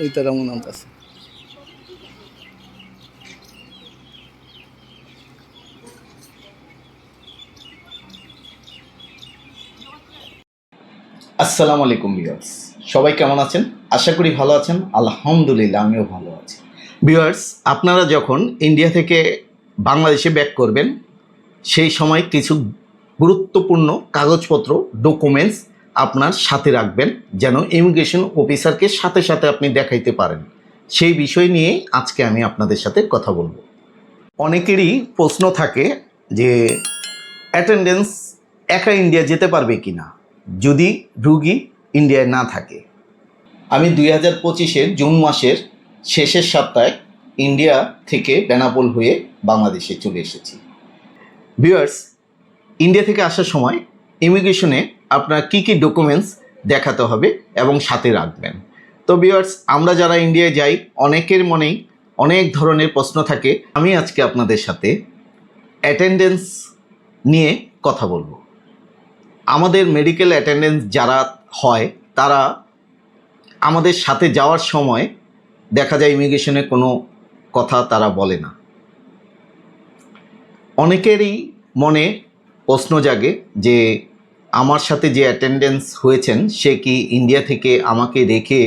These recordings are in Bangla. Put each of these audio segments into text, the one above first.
ওই তারা মনে আছে আসসালামু আলাইকুম ভিউয়ার্স। সবাই কেমন আছেন? আশা করি ভালো আছেন। আলহামদুলিল্লাহ আমিও ভালো আছি। ভিউয়ার্স আপনারা যখন ইন্ডিয়া থেকে বাংলাদেশে ব্যাক করবেন সেই সময় কিছু গুরুত্বপূর্ণ কাগজপত্র ডকুমেন্টস আপনার সাথে রাখবেন যেন ইমিগ্রেশন অফিসারকে সাথে সাথে আপনি দেখাইতে পারেন। সেই বিষয় নিয়ে আজকে আমি আপনাদের সাথে কথা বলব। অনেকেরই প্রশ্ন থাকে যে অ্যাটেন্ডেন্স একা ইন্ডিয়া যেতে পারবে কি না? যদি রুগী ইন্ডিয়ায় না থাকে। আমি দুই হাজার পঁচিশের জুন মাসের শেষের সপ্তাহে ইন্ডিয়া থেকে বেনাপোল হয়ে বাংলাদেশে চলে এসেছি। ভিউয়ার্স ইন্ডিয়া থেকে আসার সময় ইমিগ্রেশনে আপনার কী কী ডকুমেন্টস দেখাতে হবে এবং সাথে রাখবেন। তো ভিউয়ার্স আমরা যারা ইন্ডিয়ায় যাই, অনেকের মনেই অনেক ধরনের প্রশ্ন থাকে। আমি আজকে আপনাদের সাথে অ্যাটেন্ডেন্স নিয়ে কথা বলব। আমাদের মেডিকেল অ্যাটেন্ডেন্স যারা হয়, তারা আমাদের সাথে যাওয়ার সময় দেখা যায় ইমিগ্রেশনে কোনো কথা তারা বলে না। অনেকেরই মনে প্রশ্ন জাগে যে আমার সাথে যে অ্যাটেন্ডেন্স হয়েছেন, সে কি ইন্ডিয়া থেকে আমাকে রেখে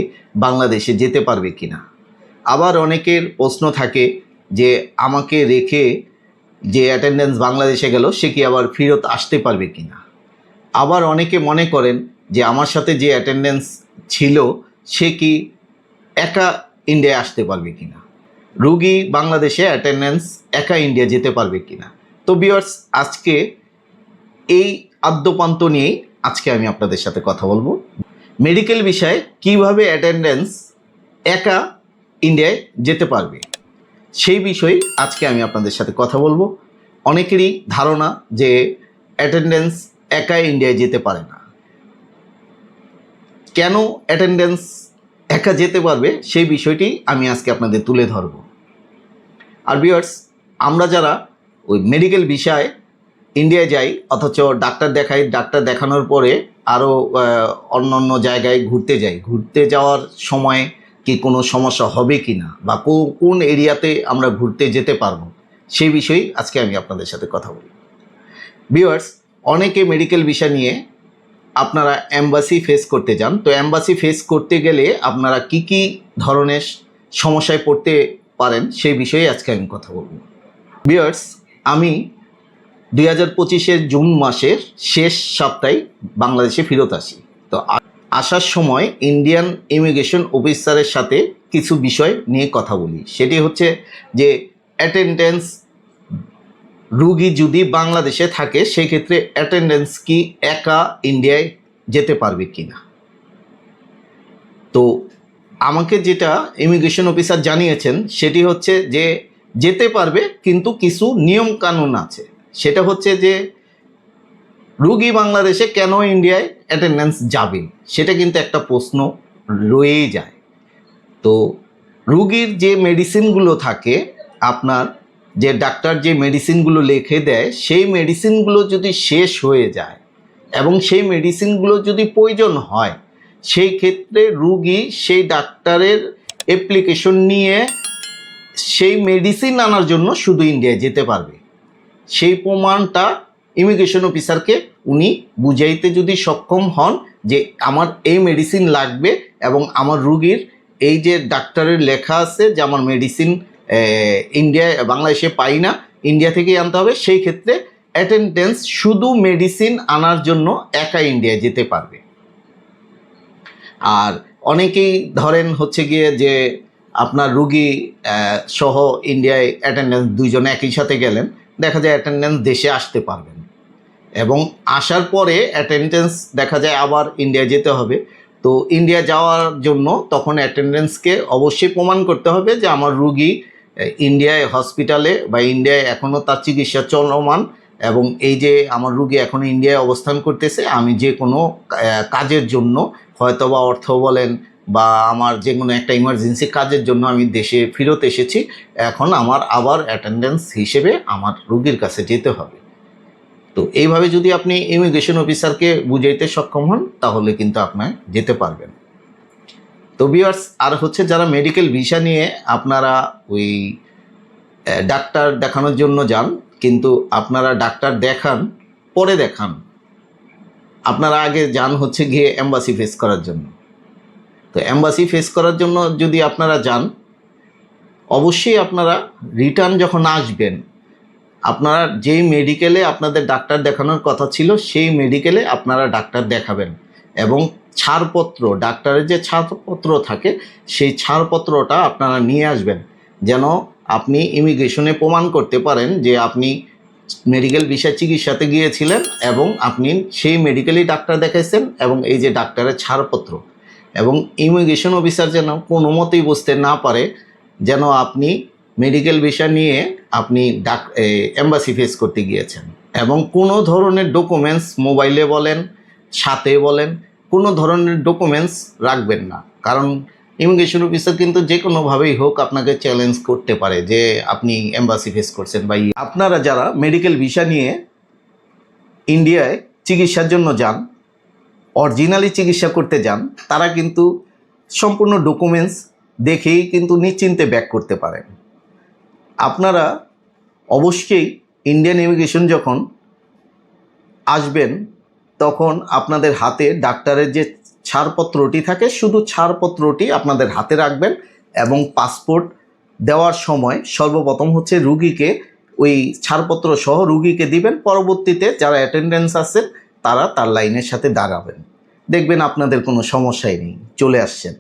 বাংলাদেশে যেতে পারবে কি না আবার অনেকের প্রশ্ন থাকে যে আমাকে রেখে যে অ্যাটেন্ডেন্স বাংলাদেশে গেল, সে কি আবার ফেরত আসতে পারবে কি না আবার অনেকে মনে করেন যে আমার সাথে যে অ্যাটেন্ডেন্স ছিল, সে কি একা ইন্ডিয়ায় আসতে পারবে কি না রুগী বাংলাদেশে অ্যাটেন্ডেন্স একা ইন্ডিয়া যেতে পারবে কি না তো বিয়ার্স আজকে এই আদ্যপান্ত নিয়েই আজকে আমি আপনাদের সাথে কথা বলব। মেডিকেল বিষয়ে কীভাবে অ্যাটেন্ডেন্স একা ইন্ডিয়ায় যেতে পারবে, সেই বিষয়ে আজকে আমি আপনাদের সাথে কথা বলব। অনেকেরই ধারণা যে অ্যাটেন্ডেন্স একা ইন্ডিয়ায় যেতে পারে না। কেন অ্যাটেন্ডেন্স একা যেতে পারবে, সেই বিষয়টি আমি আজকে আপনাদের তুলে ধরব। আর বিয়ার্স আমরা যারা ওই মেডিকেল বিষয়ে ইন্ডিয়ায় যাই, অথচ ডাক্তার দেখাই, ডাক্তার দেখানোর পরে আরও অন্য অন্য জায়গায় ঘুরতে যাই। ঘুরতে যাওয়ার সময় কি কোনো সমস্যা হবে কি না? বা কোন এরিয়াতে আমরা ঘুরতে যেতে পারব? সেই বিষয়েই আজকে আমি আপনাদের সাথে কথা বলি ভিউয়ার্স অনেকে মেডিকেল বিষয় নিয়ে আপনারা অ্যাম্বাসি ফেস করতে যান। তো অ্যাম্বাসি ফেস করতে গেলে আপনারা কি কি ধরনের সমস্যায় পড়তে পারেন সেই বিষয়ে আজকে আমি কথা বলব। ভিউয়ার্স আমি দুই হাজার পঁচিশের জুন মাসের শেষ সপ্তাহে বাংলাদেশে ফেরত আসি। তো আসার সময় ইন্ডিয়ান ইমিগ্রেশন অফিসারের সাথে কিছু বিষয় নিয়ে কথা বলি। সেটি হচ্ছে যে অ্যাটেন্ডেন্স রুগী যদি বাংলাদেশে থাকে সেই ক্ষেত্রে অ্যাটেন্ডেন্স কি একা ইন্ডিয়ায় যেতে পারবে কি না তো আমাকে যেটা ইমিগ্রেশন অফিসার জানিয়েছেন, সেটি হচ্ছে যে যেতে পারবে, কিন্তু কিছু নিয়ম কানুন আছে। সেটা হচ্ছে যে রুগী বাংলাদেশে কেন ইন্ডিয়ায় অ্যাটেন্ডেন্স যাবে? সেটা কিন্তু একটা প্রশ্ন রয়েই যায়। তো রুগীর যে মেডিসিনগুলো থাকে, আপনার যে ডাক্তার যে মেডিসিনগুলো লিখে দেয়, সেই মেডিসিনগুলো যদি শেষ হয়ে যায় এবং সেই মেডিসিনগুলো যদি প্রয়োজন হয়, সেই ক্ষেত্রে রুগী সেই ডাক্তারের অ্যাপ্লিকেশন নিয়ে সেই মেডিসিন আনার জন্য শুধু ইন্ডিয়ায় যেতে পারবে। সেই প্রমাণটা ইমিগ্রেশন অফিসারকে উনি বুঝাইতে যদি সক্ষম হন যে আমার এই মেডিসিন লাগবে এবং আমার রুগীর এই যে ডাক্তারের লেখা আছে যে আমার মেডিসিন ইন্ডিয়ায় বাংলাদেশে পাই না ইন্ডিয়া থেকেই আনতে হবে, সেই ক্ষেত্রে অ্যাটেন্ডেন্স শুধু মেডিসিন আনার জন্য একা ইন্ডিয়ায় যেতে পারবে। আর অনেকেই ধরেন হচ্ছে গিয়ে যে আপনার রুগী সহ ইন্ডিয়ায় অ্যাটেন্ডেন্স দুইজন একই সাথে গেলেন দেখা যায় অ্যাটেন্ডেন্স দেশে আসতে পারবেন। এবং আসার পরে অ্যাটেন্ডেন্স দেখা যায় আবার ইন্ডিয়া যেতে হবে। তো ইন্ডিয়া যাওয়ার জন্য তখন অ্যাটেন্ডেন্সকে অবশ্যই প্রমাণ করতে হবে যে আমার রুগী ইন্ডিয়ায় হসপিটালে বা ইন্ডিয়ায় এখনও তার চিকিৎসা চলমান এবং এই যে আমার রুগী এখন ইন্ডিয়ায় অবস্থান করতেছে, আমি যে কোনো কাজের জন্য হয়তো বা অর্থ বলেন বা আমার যে কোনো একটা ইমার্জেন্সি কাজের জন্য আমি দেশে ফেরত এসেছি, এখন আমার আবার অ্যাটেন্ডেন্স হিসেবে আমার রুগীর কাছে যেতে হবে। তো এইভাবে যদি আপনি ইমিগ্রেশন অফিসারকে বুঝাইতে সক্ষম হন, তাহলে কিন্তু আপনার যেতে পারবেন। তো বিয়ার্স আর হচ্ছে যারা মেডিকেল ভিসা নিয়ে আপনারা ওই ডাক্তার দেখানোর জন্য যান, কিন্তু আপনারা ডাক্তার দেখান, পরে দেখান। আপনারা আগে যান হচ্ছে গিয়ে এম্বাসি ফেস করার জন্য। তো অ্যাম্বাসি ফেস করার জন্য যদি আপনারা যান, অবশ্যই আপনারা রিটার্ন যখন আসবেন, আপনারা যেই মেডিকেলে আপনাদের ডাক্তার দেখানোর কথা ছিল, সেই মেডিকেলে আপনারা ডাক্তার দেখাবেন। এবং ছাড়পত্র ডাক্তারের যে ছাড়পত্র থাকে, সেই ছাড়পত্রটা আপনারা নিয়ে আসবেন। যেন আপনি ইমিগ্রেশনে প্রমাণ করতে পারেন যে আপনি মেডিকেল বিষয় চিকিৎসাতে গিয়েছিলেন এবং আপনি সেই মেডিকেলই ডাক্তার দেখাইছেন এবং এই যে ডাক্তারের ছাড়পত্র। এবং ইমিগ্রেশন অফিসার যেন কোনো মতেই বুঝতে না পারে, যেন আপনি মেডিকেল ভিসা নিয়ে আপনি ডাক এম্বাসি ফেস করতে গিয়েছেন। এবং কোনো ধরনের ডকুমেন্টস মোবাইলে বলেন, সাথে বলেন, কোনো ধরনের ডকুমেন্টস রাখবেন না। কারণ ইমিগ্রেশন অফিসার কিন্তু যে কোনোভাবেই হোক আপনাকে চ্যালেঞ্জ করতে পারে যে আপনি এম্বাসি ফেস করছেন বা আপনারা যারা মেডিকেল ভিসা নিয়ে ইন্ডিয়ায় চিকিৎসার জন্য যান অরিজিনালি চিকিৎসা করতে যান, তারা কিন্তু সম্পূর্ণ ডকুমেন্টস দেখেই কিন্তু নিশ্চিন্তে ব্যাক করতে পারেন। আপনারা অবশ্যই ইন্ডিয়ান ইমিগ্রেশন যখন আসবেন, তখন আপনাদের হাতে ডাক্তারের যে ছাড়পত্রটি থাকে, শুধু ছাড়পত্রটি আপনাদের হাতে রাখবেন এবং পাসপোর্ট দেওয়ার সময় সর্বপ্রথম হচ্ছে রুগীকে ওই ছাড়পত্র সহ রুগীকে দিবেন। পরবর্তীতে যারা অ্যাটেন্ডেন্স আছেন তারা তার লাইনের সাথে দাঁড়াবেন। দেখবেন আপনাদের কোনো সমস্যাই নেই। চলে আসছেন।